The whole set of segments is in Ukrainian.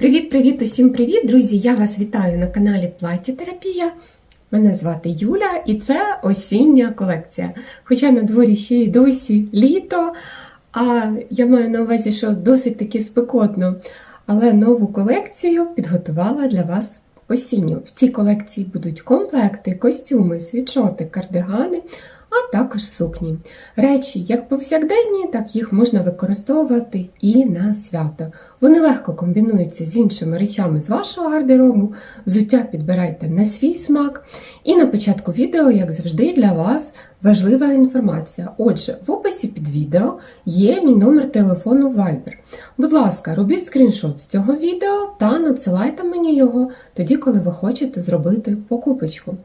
Привіт-привіт, усім привіт, друзі! Я вас вітаю на каналі Платтєтерапія. Мене звати Юля, і це осіння колекція. Хоча на дворі ще й досі літо, а я маю на увазі, що досить таки спекотно. Але нову колекцію підготувала для вас осінню. В цій колекції будуть комплекти, костюми, світшоти, кардигани, а також сукні. Речі як повсякденні, так їх можна використовувати і на свято. Вони легко комбінуються з іншими речами з вашого гардеробу, взуття підбирайте на свій смак. І на початку відео, як завжди, для вас важлива інформація. Отже, в описі під відео є мій номер телефону Viber. Будь ласка, робіть скріншот з цього відео та надсилайте мені його тоді, коли ви хочете зробити покупочку.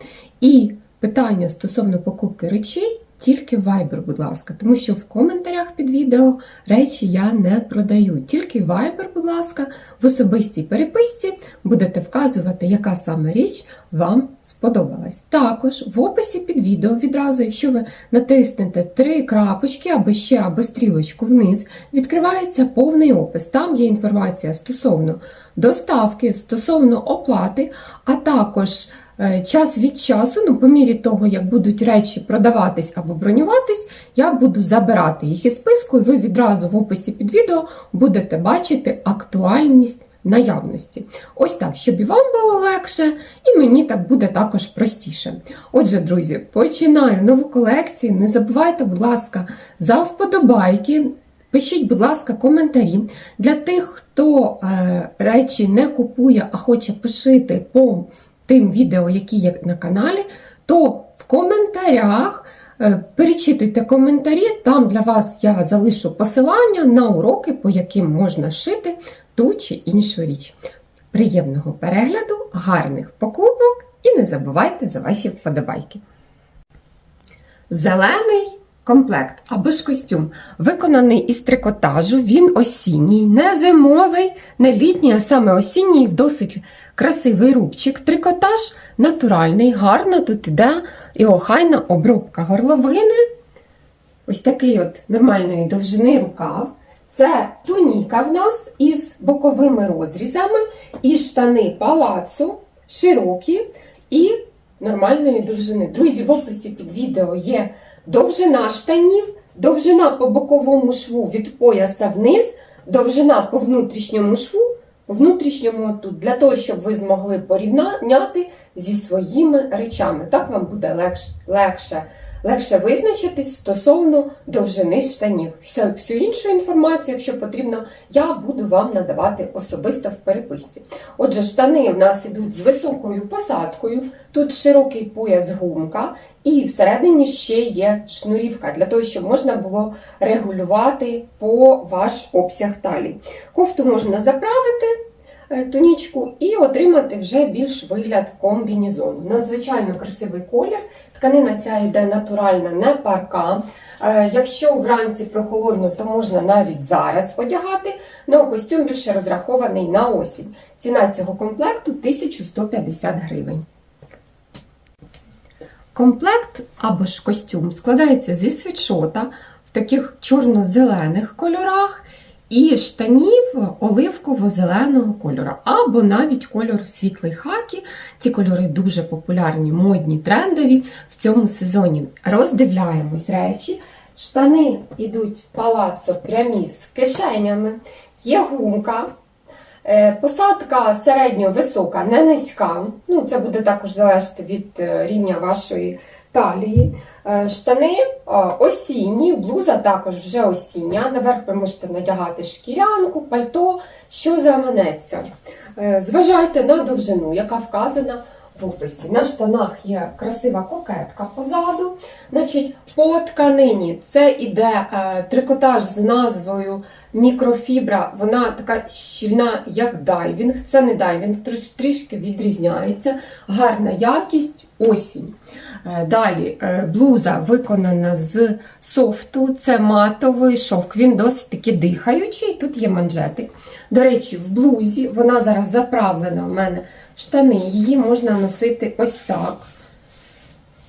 І питання стосовно покупки речей тільки Viber, будь ласка, тому що в коментарях під відео речі я не продаю. Тільки Viber, будь ласка, в особистій переписці будете вказувати, яка саме річ вам сподобалась. Також в описі під відео відразу, якщо ви натиснете три крапочки або ще або стрілочку вниз, відкривається повний опис. Там є інформація стосовно доставки, стосовно оплати, а також час від часу, ну, по мірі того, як будуть речі продаватись або бронюватись, я буду забирати їх із списку, і ви відразу в описі під відео будете бачити актуальність наявності. Ось так, щоб і вам було легше, і мені так буде також простіше. Отже, друзі, починаю нову колекцію. Не забувайте, будь ласка, за вподобайки. Пишіть, будь ласка, коментарі. Для тих, хто е, речі не купує, а хоче пошити по тим відео, які є на каналі, то в коментарях е, перечитуйте коментарі. Там для вас я залишу посилання на уроки, по яким можна шити ту чи іншу річ. Приємного перегляду, гарних покупок і не забувайте за ваші вподобайки. Зелений комплект або ж костюм виконаний із трикотажу, він осінній, не зимовий, не літній, а саме осінній, досить красивий рубчик. Трикотаж натуральний, гарно тут іде і охайна обробка горловини. Ось такий от нормальної довжини рукав. Це туніка в нас із боковими розрізами, і штани палацу, широкі і нормальної довжини. Друзі, в описі під відео є довжина штанів, довжина по боковому шву від пояса вниз, довжина по внутрішньому шву, по внутрішньому тут, для того, щоб ви змогли порівняти зі своїми речами. Так вам буде легше. Легше визначитись стосовно довжини штанів. Всю, іншу інформацію, якщо потрібно, я буду вам надавати особисто в переписці. Отже, штани в нас ідуть з високою посадкою, тут широкий пояс гумка, і всередині ще є шнурівка, для того, щоб можна було регулювати по ваш обсяг талії. Кофту можна заправити тунічку і отримати вже більш вигляд комбінізону. Надзвичайно красивий колір. Тканина ця йде натуральна, не парка. Е, Якщо вранці прохолодно, то можна навіть зараз одягати. Ну, костюм більше розрахований на осінь. Ціна цього комплекту 1150 гривень. Комплект або ж костюм складається зі світшота в таких чорно-зелених кольорах і штанів оливково-зеленого кольору, або навіть кольор світлий хакі. Ці кольори дуже популярні, модні, трендові в цьому сезоні. Роздивляємось речі. Штани йдуть палацо прямі з кишенями, є гумка. Е, Посадка середньо висока, не низька. Ну, Це буде також залежати від е, рівня вашої талії. Е, Штани осінні, блуза також вже осіння. Наверх ви можете надягати шкірянку, пальто, що заманеться. Зважайте на довжину, яка вказана в описі. На штанах є красива кокетка позаду. Значить, По тканині це іде е, трикотаж з назвою мікрофібра. Вона така щільна, як дайвінг. Це не дайвінг, трішки відрізняється. Гарна якість, осінь. Е, далі е, блуза виконана з софту, це матовий шовк. Він досить таки дихаючий. Тут є манжетик. До речі, в блузі вона зараз заправлена у мене в штани. Її можна носити ось так.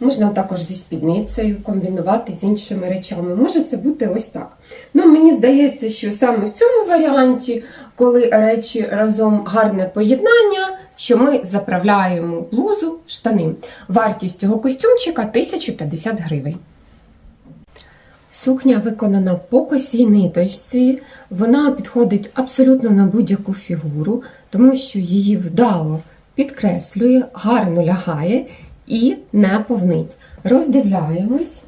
Можна також зі спідницею комбінувати з іншими речами. Може це бути ось так. Ну, мені здається, що саме в цьому варіанті, коли речі разом гарне поєднання, що ми заправляємо блузу в штани. Вартість цього костюмчика 1050 гривень. Сукня виконана по косій ниточці. Вона підходить абсолютно на будь-яку фігуру, тому що її вдало підкреслює, гарно лягає і не повнить. Роздивляємось.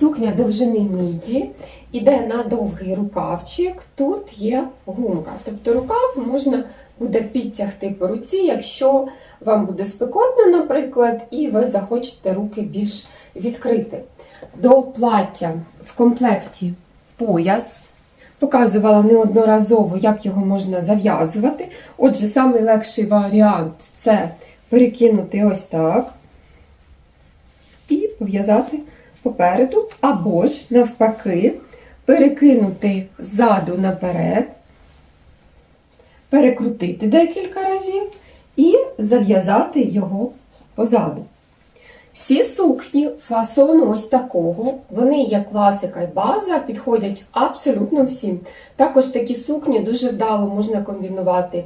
Сукня довжини міді, іде на довгий рукавчик, тут є гумка. Тобто рукав можна буде підтягти по руці, якщо вам буде спекотно, наприклад, і ви захочете руки більш відкрити. До плаття в комплекті пояс. Показувала неодноразово, як його можна зав'язувати. Отже, найлегший варіант це перекинути ось так і пов'язати попереду, або ж, навпаки, перекинути ззаду наперед, перекрутити декілька разів і зав'язати його позаду. Всі сукні фасону ось такого, вони є класика і база, підходять абсолютно всім. Також такі сукні дуже вдало можна комбінувати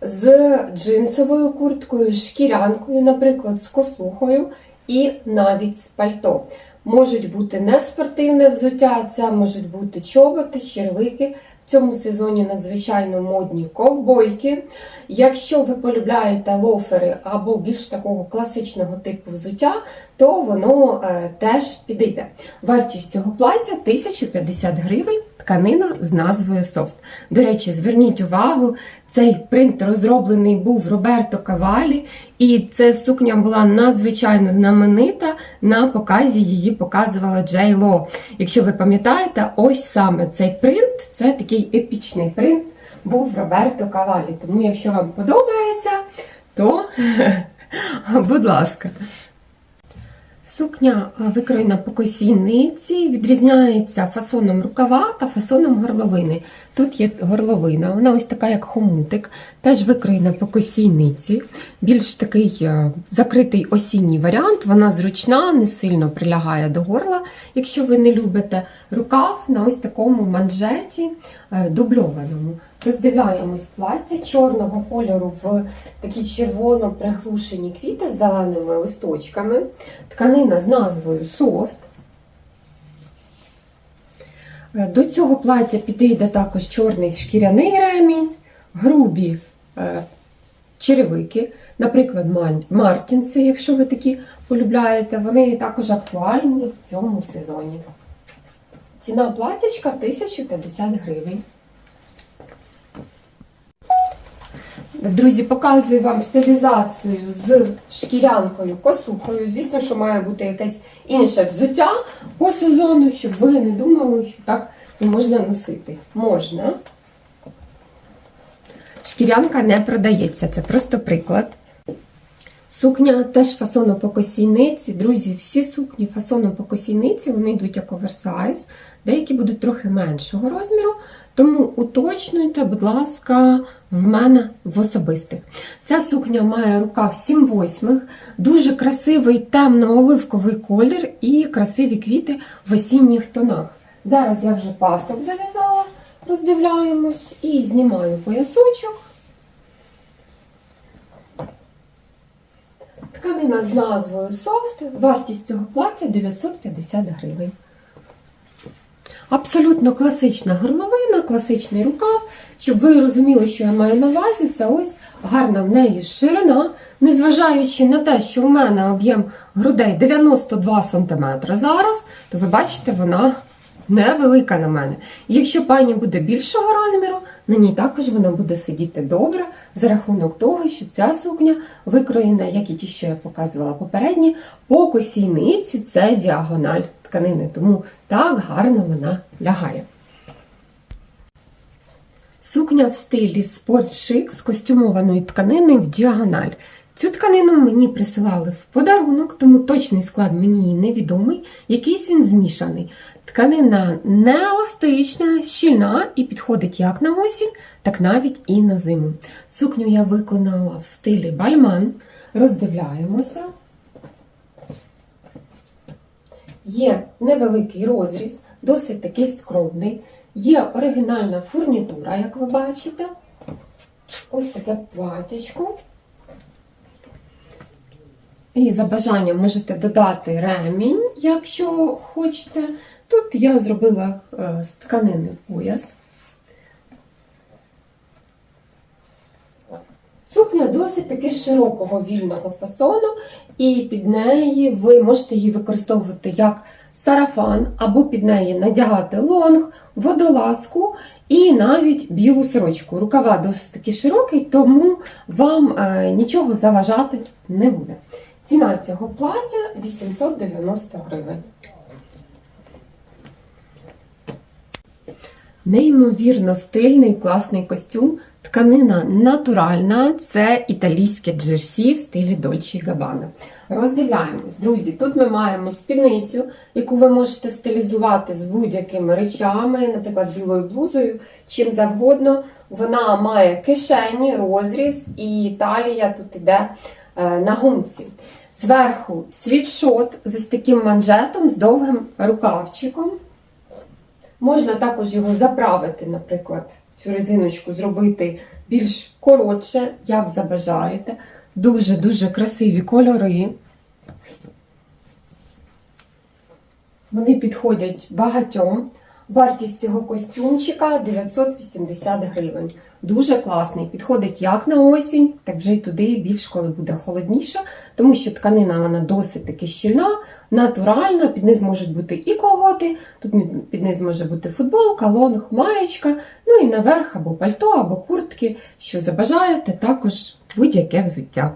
з джинсовою курткою, шкірянкою, наприклад, з косухою і навіть з пальто. Можуть бути не спортивне взуття, це можуть бути чоботи, червики. Цьому сезоні надзвичайно модні ковбойки. Якщо ви полюбляєте лофери або більш такого класичного типу взуття, то воно е, теж підійде. Вартість цього плаття 1050 гривень. Тканина з назвою Софт. До речі, зверніть увагу, цей принт розроблений був Роберто Кавалі, і ця сукня була надзвичайно знаменита. На показі її показувала Джей Ло. Якщо ви пам'ятаєте, ось саме цей принт це такий епічний принт був Роберто Кавалі. Тому, якщо вам подобається, то будь ласка. Сукня е, викроєна по косій ниці, відрізняється фасоном рукава та фасоном горловини. Тут є горловина, вона ось така, як хомутик, теж викроєна по косій ниці. Більш такий е, закритий осінній варіант, вона зручна, не сильно прилягає до горла, якщо ви не любите рукав на ось такому манжеті е, дубльованому. Роздивляємось плаття чорного кольору в такі червоно приглушені квіти з зеленими листочками. Тканина з назвою Soft. Е, До цього плаття підійде також чорний шкіряний ремінь, грубі е, черевики, наприклад, Мартінси, якщо ви такі полюбляєте, вони також актуальні в цьому сезоні. Ціна платячка 1050 гривень. Друзі, показую вам стилізацію з шкірянкою, косухою. Звісно, що має бути якесь інше взуття по сезону, щоб ви не думали, що так не можна носити. Можна. Шкірянка не продається, це просто приклад. Сукня теж фасону по косійниці. Друзі, всі сукні фасону по косійниці, вони йдуть як оверсайз, деякі будуть трохи меншого розміру. Тому уточнюйте, будь ласка, в мене в особистих. Ця сукня має рукав 7 восьмих, дуже красивий темно-оливковий колір і красиві квіти в осінніх тонах. Зараз я вже пасок зав'язала, роздивляємось і знімаю поясочок. Тканина з назвою Soft, вартість цього плаття 950 гривень. Абсолютно класична горловина, класичний рукав. Щоб ви розуміли, що я маю на увазі, це ось гарна в неї ширина, незважаючи на те, що у мене об'єм грудей 92 см зараз, то ви бачите, вона невелика на мене. Якщо пані буде більшого розміру, на ній також вона буде сидіти добре за рахунок того, що ця сукня викроєна, як і ті, що я показувала попередні, по косійниці це діагональ тканини, тому так гарно вона лягає. Сукня в стилі спортшик з костюмованої тканини в діагональ. Цю тканину мені присилали в подарунок, тому точний склад мені невідомий, якийсь він змішаний. Тканина не еластична, щільна і підходить як на осінь, так навіть і на зиму. Сукню я виконала в стилі бальман. Роздивляємося. Є невеликий розріз, досить такий скромний. Є оригінальна фурнітура, як ви бачите. Ось таке платячко. І за бажанням можете додати ремінь, якщо хочете. Тут я зробила е, з тканини пояс. Сукня досить таки широкого вільного фасону, і під неї ви можете її використовувати як сарафан, або під неї надягати лонг, водолазку і навіть білу сорочку. Рукава досить таки широкий, тому вам е, нічого заважати не буде. Ціна цього плаття 890 гривень. Неймовірно стильний, класний костюм. Тканина натуральна, це італійське джерсі в стилі Dolce Gabbana. Роздивляємось, друзі. Тут ми маємо спідницю, яку ви можете стилізувати з будь-якими речами, наприклад, білою блузою, чим завгодно. Вона має кишені, розріз, і талія тут іде е, на гумці. Зверху світшот з ось таким манжетом, з довгим рукавчиком. Можна також його заправити, наприклад, цю резиночку зробити більш коротше, як забажаєте. Дуже-дуже красиві кольори. Вони підходять багатьом. Вартість цього костюмчика 980 гривень. Дуже класний. Підходить як на осінь, так вже й туди більш коли буде холодніше, тому що тканина вона досить таки щільна, натуральна. Під низ можуть бути і колготи, тут під низ може бути футболка, лонг, маєчка, ну і наверх або пальто, або куртки, що забажаєте, також будь-яке взуття.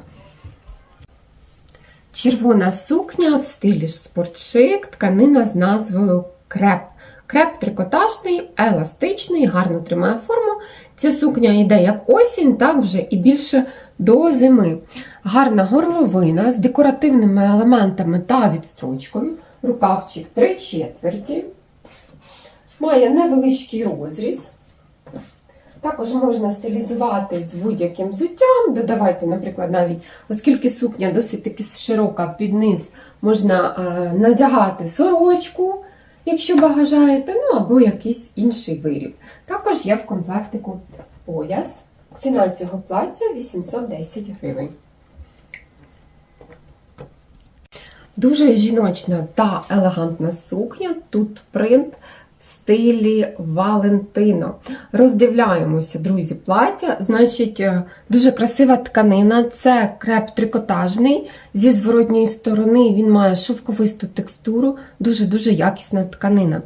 Червона сукня в стилі спортшик, тканина з назвою креп. Креп трикотажний, еластичний, гарно тримає форму. Ця сукня йде як осінь, так вже і більше до зими. Гарна горловина з декоративними елементами та відстрочкою. Рукавчик 3 четверті. Має невеличкий розріз. Також можна стилізувати з будь-яким взуттям. Додавайте, наприклад, навіть, оскільки сукня досить таки широка під низ, можна е, надягати сорочку якщо бажаєте, ну або якийсь інший виріб. Також є в комплектику пояс. Ціна цього плаття 810 гривень. Дуже жіночна та елегантна сукня. Тут принт в стилі Валентино. Роздивляємося, друзі, плаття. Значить, е, дуже красива тканина. Це креп трикотажний. Зі зворотньої сторони він має шовковисту текстуру, дуже-дуже якісна тканина.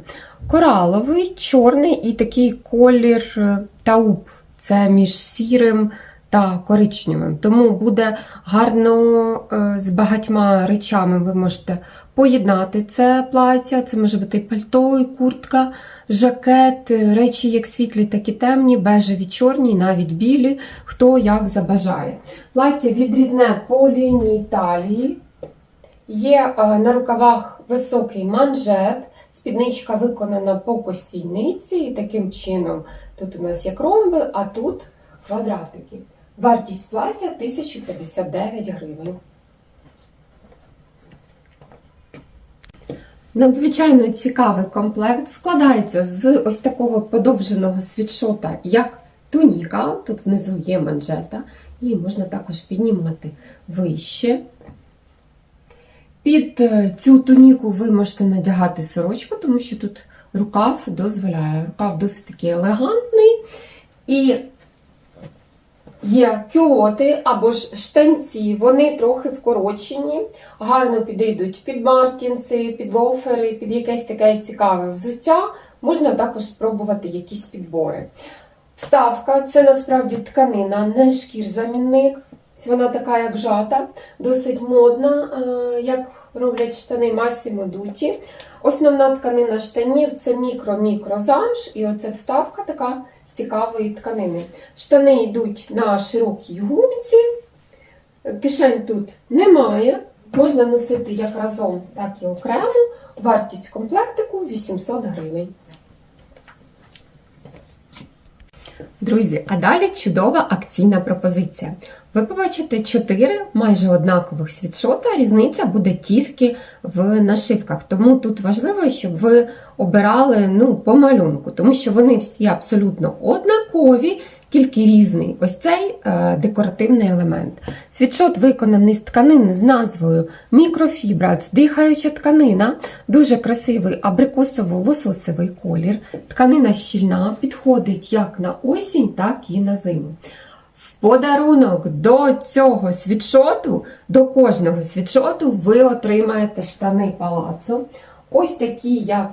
Кораловий, чорний і такий колір е, тауп. Це між сірим та коричневим. Тому буде гарно е, з багатьма речами ви можете поєднати це плаття. Це може бути і пальто, і куртка, жакет, речі як світлі, так і темні, бежеві, чорні, навіть білі, хто як забажає. Плаття відрізне по лінії талії. Є е, на рукавах високий манжет, спідничка виконана по постійниці, і таким чином тут у нас є ромби, а тут квадратики. Вартість плаття 1059 гривень. Надзвичайно цікавий комплект складається з ось такого подовженого світшота, як туніка. Тут внизу є манжета, і можна також піднімати вище. Під е, цю туніку ви можете надягати сорочку, тому що тут рукав дозволяє. Рукав досить такий елегантний. І Є кюоти або ж штанці, вони трохи вкорочені, гарно підійдуть під мартінси, під лофери, під якесь таке цікаве взуття. Можна також спробувати якісь підбори. Вставка це насправді тканина, не шкір-замінник. Вона така, як жата, досить модна, е, як роблять штани Massimo Dutti. Основна тканина штанів це мікро-мікро замш, і оце вставка така цікавої тканини. Штани йдуть на широкій гумці, кишень тут немає. Можна носити як разом, так і окремо. Вартість комплектику 800 гривень. Друзі, а далі чудова акційна пропозиція. Ви побачите 4 майже однакових світшота, різниця буде тільки в нашивках. Тому тут важливо, щоб ви обирали ну, по малюнку, тому що вони всі абсолютно однакові, тільки різний. Ось цей е, декоративний елемент. Світшот виконаний з тканини з назвою мікрофібра, дихаюча тканина, дуже красивий абрикосово-лососовий колір. Тканина щільна, підходить як на осінь, так і на зиму. В подарунок до цього світшоту, до кожного світшоту, ви отримаєте штани палацу. Ось такі, як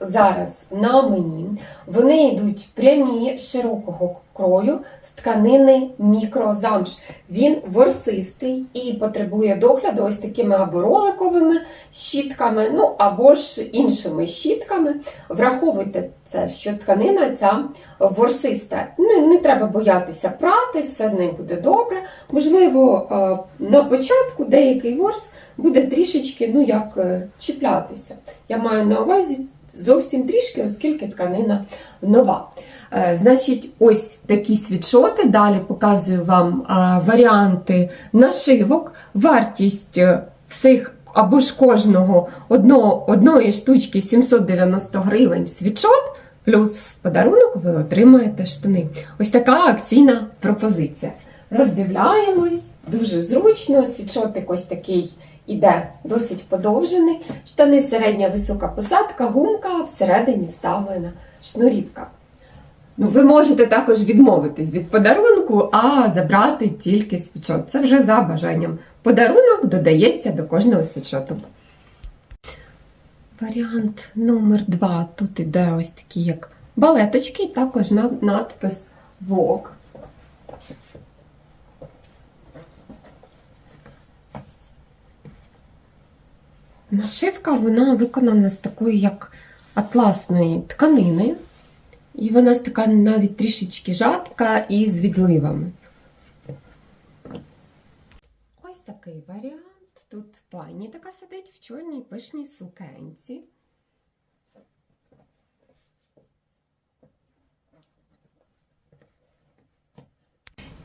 зараз на мені. Вони йдуть прямі широкого крою з тканини мікрозамш. Він ворсистий і потребує догляду ось такими або роликовими щітками, ну або ж іншими щітками. Враховуйте це, що тканина ця ворсиста. Не, не треба боятися прати, все з нею буде добре. Можливо, е, на початку деякий ворс буде трішечки ну, як е, чіплятися. Я маю на увазі зовсім трішки, оскільки тканина нова. Е, Значить, ось такі світшоти. Далі показую вам е, варіанти нашивок, вартість е, всіх або ж кожного одно, одної штучки 790 гривень світшот, плюс в подарунок ви отримаєте штани. Ось така акційна пропозиція. Роздивляємось, дуже зручно, світшотик ось такий іде досить подовжений. Штани середня висока посадка, гумка, всередині вставлена шнурівка. Ну, ви можете також відмовитись від подарунку, а забрати тільки світшот. Це вже за бажанням. Подарунок додається до кожного світшоту. Варіант номер два. Тут іде ось такі як балеточки, також надпис Вок. Нашивка вона виконана з такої як атласної тканини. І вона така навіть трішечки жатка і з відливами. Ось такий варіант. Тут пані така сидить в чорній пишній сукенці.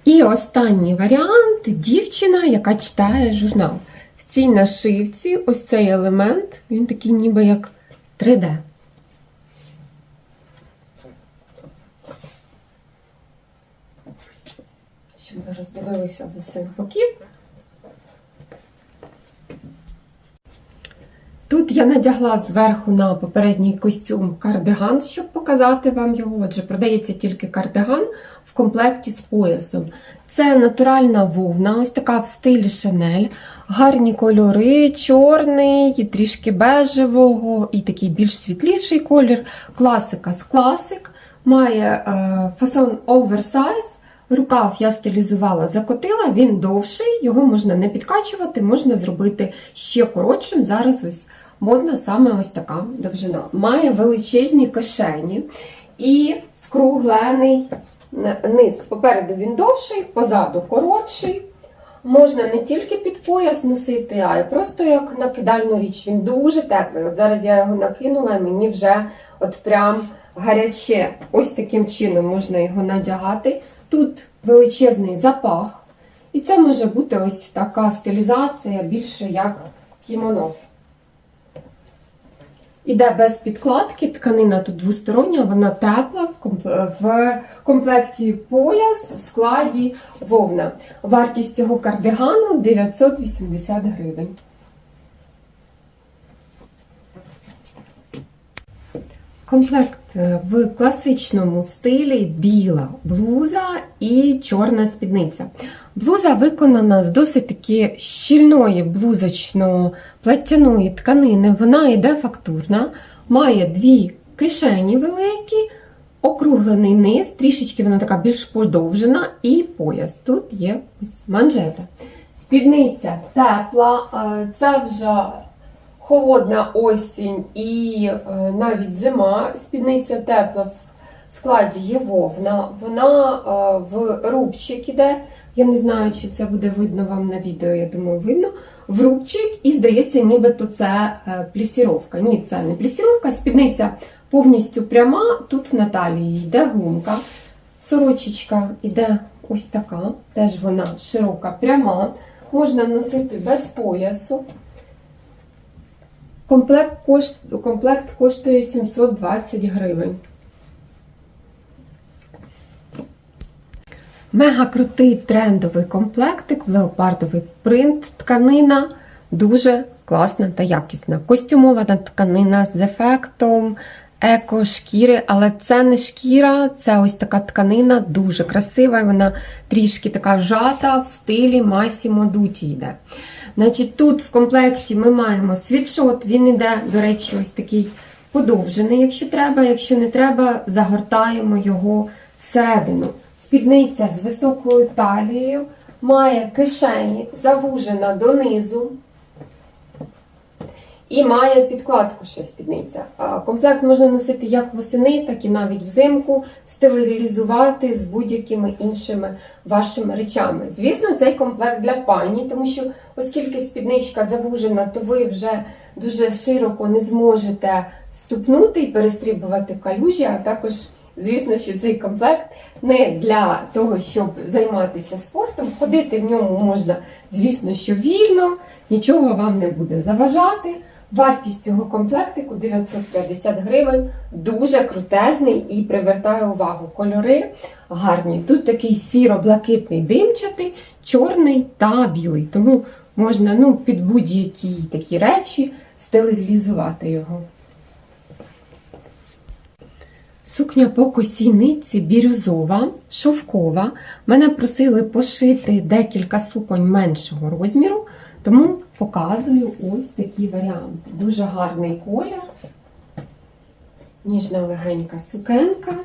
І останній варіант дівчина, яка читає журнал. Цій нашивці ось цей елемент, він такий ніби як 3D. Щоб ви роздивилися з усіх боків. Тут я надягла зверху на попередній костюм кардиган, щоб показати вам його. Отже, продається тільки кардиган в комплекті з поясом. Це натуральна вовна, ось така в стилі Шанель. Гарні кольори, чорний, трішки бежевого і такий більш світліший колір. Класика з класик. Має е, фасон оверсайз. Рукав я стилізувала, закотила, він довший, його можна не підкачувати, можна зробити ще коротшим. Зараз ось модна саме ось така довжина. Має величезні кишені і скруглений низ. Попереду він довший, позаду коротший. Можна не тільки під пояс носити, а й просто як накидальну річ. Він дуже теплий. От зараз я його накинула, і мені вже от прям гаряче. Ось таким чином можна його надягати. Тут величезний запах, і це може бути ось така стилізація, більше як кімоно. Іде без підкладки, тканина тут двостороння, вона тепла, в компле- комплекті пояс, в складі вовна. Вартість цього кардигану 980 гривень. Комплект е, в класичному стилі біла блуза і чорна спідниця. Блуза виконана з досить таки щільної блузочно-платтяної тканини. Вона йде фактурна, має дві кишені великі, округлений низ, трішечки вона така більш подовжена, і пояс. Тут є ось манжета. Спідниця тепла, е, це вже холодна осінь і е, навіть зима, спідниця тепла в складі є вовна. Вона е, в рубчик іде. Я не знаю, чи це буде видно вам на відео, я думаю, видно. В рубчик, і здається, нібито це е, плісіровка. Ні, це не плісіровка, спідниця повністю пряма. Тут на талії йде гумка. Сорочечка іде ось така, теж вона широка, пряма. Можна носити без поясу. Комплект, кошт, комплект коштує 720 гривень. Мега крутий трендовий комплектик в леопардовий принт. Тканина дуже класна та якісна. Костюмована тканина з ефектом еко шкіри, але це не шкіра, це ось така тканина, дуже красива. Вона трішки така жата в стилі Massimo Dutti йде. Значить, тут в комплекті ми маємо світшот, він іде, до речі, ось такий подовжений, якщо треба. Якщо не треба, загортаємо його всередину. Спідниця з високою талією, має кишені, завужена донизу. І має підкладку ще спідниця. Комплект можна носити як восени, так і навіть взимку, стилізувати з будь-якими іншими вашими речами. Звісно, цей комплект для пані, тому що, оскільки спідничка завужена, то ви вже дуже широко не зможете ступнути і перестрибувати калюжі, а також. Звісно, що цей комплект не для того, щоб займатися спортом. Ходити в ньому можна, звісно, що вільно, нічого вам не буде заважати. Вартість цього комплектику 950 гривень, дуже крутезний і привертає увагу. Кольори гарні. Тут такий сіро-блакитний димчатий, чорний та білий. Тому можна ну, під будь-які такі речі стилізувати його. Сукня по косійниці бірюзова, шовкова. Мене просили пошити декілька суконь меншого розміру, тому показую ось такі варіанти. Дуже гарний колір, ніжна легенька сукенка.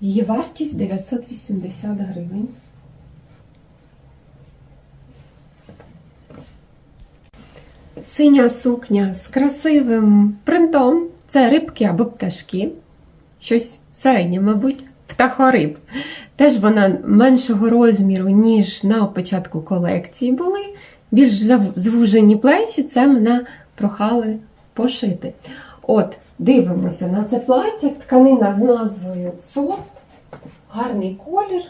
Її вартість 980 гривень. Синя сукня з красивим принтом. Це рибки або пташки. Щось середнє, мабуть, птахориб. Теж вона меншого розміру, ніж на початку колекції були. Більш звужені плечі, це мене прохали пошити. От, дивимося на це плаття. Тканина з назвою Soft. Гарний колір.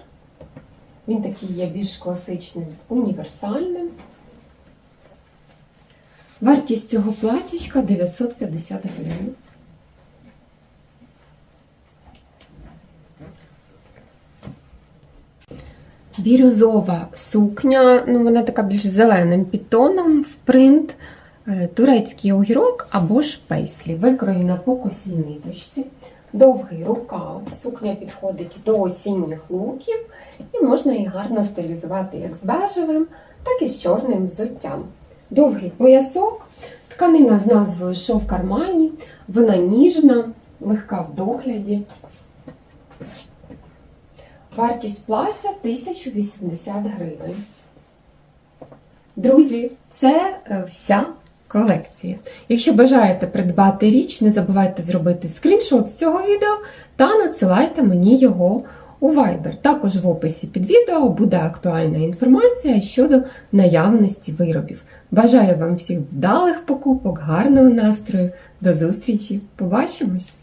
Він такий є більш класичним, універсальним. Вартість цього платічка 950 гривень. Бірюзова сукня, ну вона така більш зеленим підтоном, в принт, е, турецький огірок або ж пейслі, викроєна по косій ниточці. Довгий рукав, сукня підходить до осінніх луків, і можна її гарно стилізувати як з бежевим, так і з чорним взуттям. Довгий поясок, тканина з назвою Шов Кармані, вона ніжна, легка в догляді. Вартість плаття 1080 гривень. Друзі, це е, вся колекція. Якщо бажаєте придбати річ, не забувайте зробити скріншот з цього відео та надсилайте мені його у Viber. Також в описі під відео буде актуальна інформація щодо наявності виробів. Бажаю вам всіх вдалих покупок, гарного настрою. До зустрічі! Побачимось!